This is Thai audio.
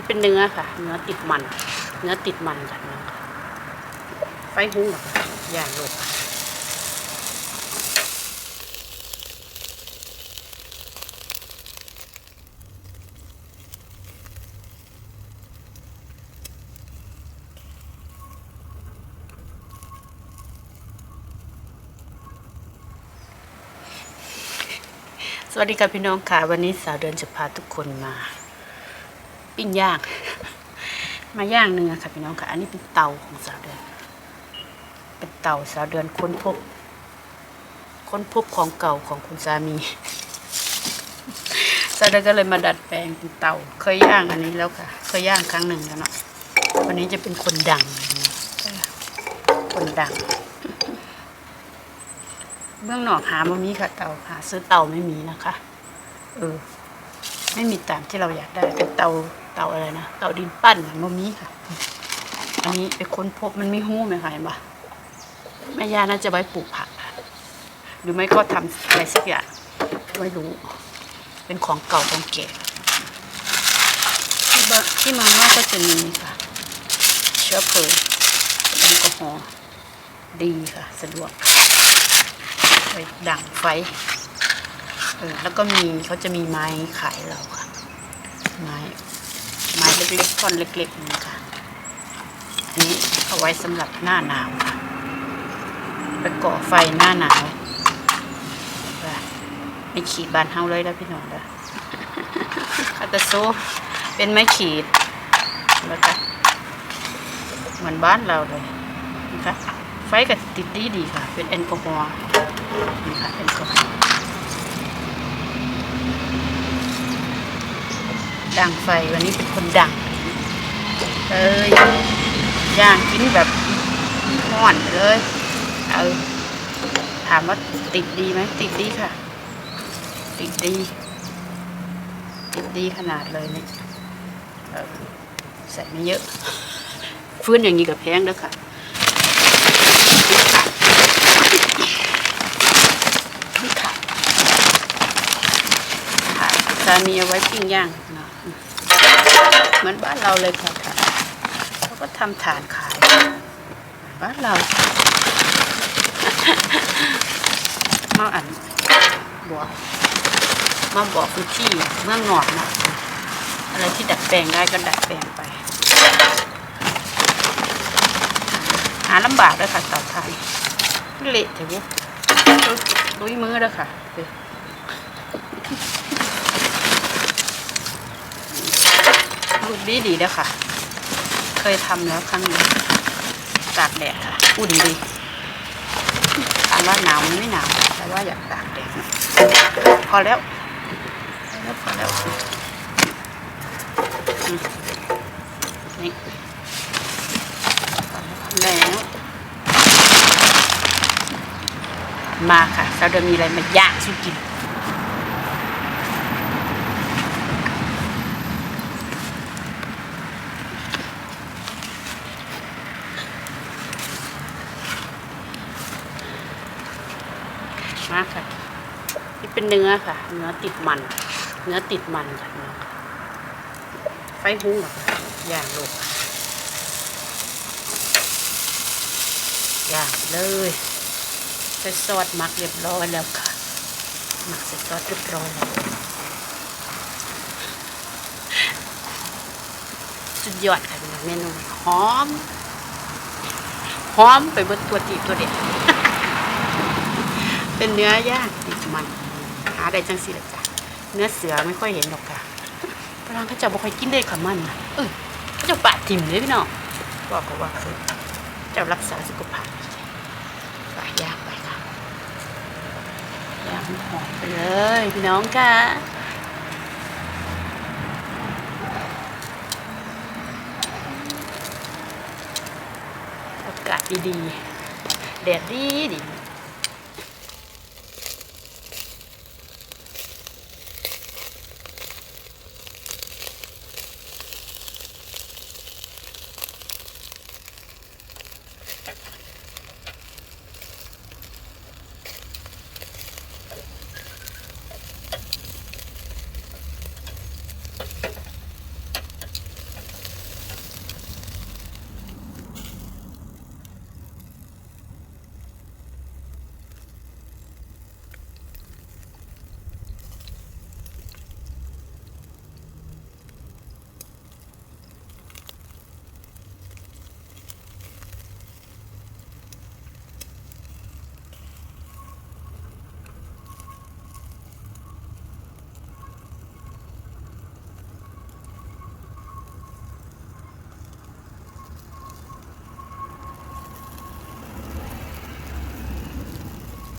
นี่เป็นเนื้อค่ะ เนื้อติดมัน เนื้อติดมันค่ะน้องค่ะไฟหุ้งเหรอคะย่างโลกค่ะสวัสดีค่ะพี่น้องค่ะ วันนี้สาวเดือนจะพาทุกคนมา ปิ้งย่าง มาย่างเนื้อค่ะพี่น้องค่ะ อันนี้เป็นเตาของสาวเดือน เป็นเตาสาวเดือนค้นพบ ค้นพบของเก่าของคุณสามีสาวเดือนก็เลยมาดัดแปลงเป็นเตา เคยย่างอันนี้แล้วค่ะ เคยย่างครั้งหนึ่งแล้วเนาะวันนี้จะเป็นคนดัง คนดัง เบื้องนอกหาม่มีค่ะเตาหาซื้อเตาไม่มีนะคะ เออ ไม่มีตามที่เราอยากได้เป็นเตา เตาอะไรนะเตาดินปั้นเหมือะโมมีค่ะ อันนี้ไปค้นพบมันไม่หู้ไหมคะเห็นปะแม่ย่าน่าจะไว้ปลูกผักหรือไม่ก็ทำอะไรสักอย่างไม่รู้ เป็นของเก่าของแก่ที่บ้านที่มืองนอกก็จะมีค่ะ เชื้อเพลิงแอลกอฮอล์ดีค่ะ สะดวกไปดั่งไฟเออแล้วก็มีเขาจะมีไม้ขายเราค่ะ ไม้ ไม้เล็กๆท่อนเล็กๆนี่ค่ะ อันนี้เอาไว้สำหรับหน้าหนาวค่ะไปก่อไฟหน้าหนาวไม่ขีดบานเฮาเลยแล้วพี่น้องเด้อคาตาโซเป็นไม้ขีดแล้วก็เหมือนบ้านเราเลยนะคะไฟก็ติดดีดีค่ะ เป็นแอลกอฮอล์นี่ค่ะแอลกอฮอล์ ดังไฟวันนี้เป็นคนดัง เอ้ยย่างกินแบบห่อนเลยเออถามว่าติดดีไหมติดดีค่ะ ติดดี ติดดีขนาดเลยเนี่ยใส่ไม่เยอะ ฟื้นอย่างนี้กับแพงเด้อค่ะนี่ค่ะค่ะสามีเอาไว้ปิ้งย่างนะ เหมือนบ้านเราเลยค่ะค่ะเขาก็ทำฐานขาย บ้านเรามาอันบอกมาบอกพื้นที่เมืองหนอดนะอะไรที่ดัดแปลงได้ก็ดัดแปลงไป หาลำบากเลยค่ะเต่าไทยเละเถอะวุ้ลุยมือเลยค่ะเดี๋ยว ลูกดีดีๆเด้อค่ะ เคยทำแล้วครั้งหนึงตากแดดค่ะ อุ่นดีถามว่าหนาวมันไม่หนาวแต่ว่าอยากตากแดดพอแล้วพอแล้วพอแล้ว นี่แล้วมาค่ะเราจะมีอะไรมาย่างสู้กิน มากค่ะ นี่เป็นเนื้อค่ะ เนื้อติดมัน เนื้อติดมันค่ะเนื้อไฟหุ้งหรอย่างโลกค่ะย่างเลยใส่ซอสหมักเรียบร้อยแล้วค่ะหมักใส่ซอสเรียบร้อยแล้วสุดยอดค่ะเมนูหอมหอมไปบิดตัวตีตัวเด็ด เป็นเนื้อย่างติดมันหาได้จังสิละจ้ะเนื้อเสือไม่ค่อยเห็นหรอกค่ะฝรั่งเขาจะบอกใครกินได้ค่ะมันนะเออเขาจะปาดถิ่มเลยพี่น้องบอกก็ว่าคือเจะรักษาสุขภาพไปย่างไปค่ะย่างหอมไปเลยพี่น้องค่ะอากาศดีๆแดดดีดี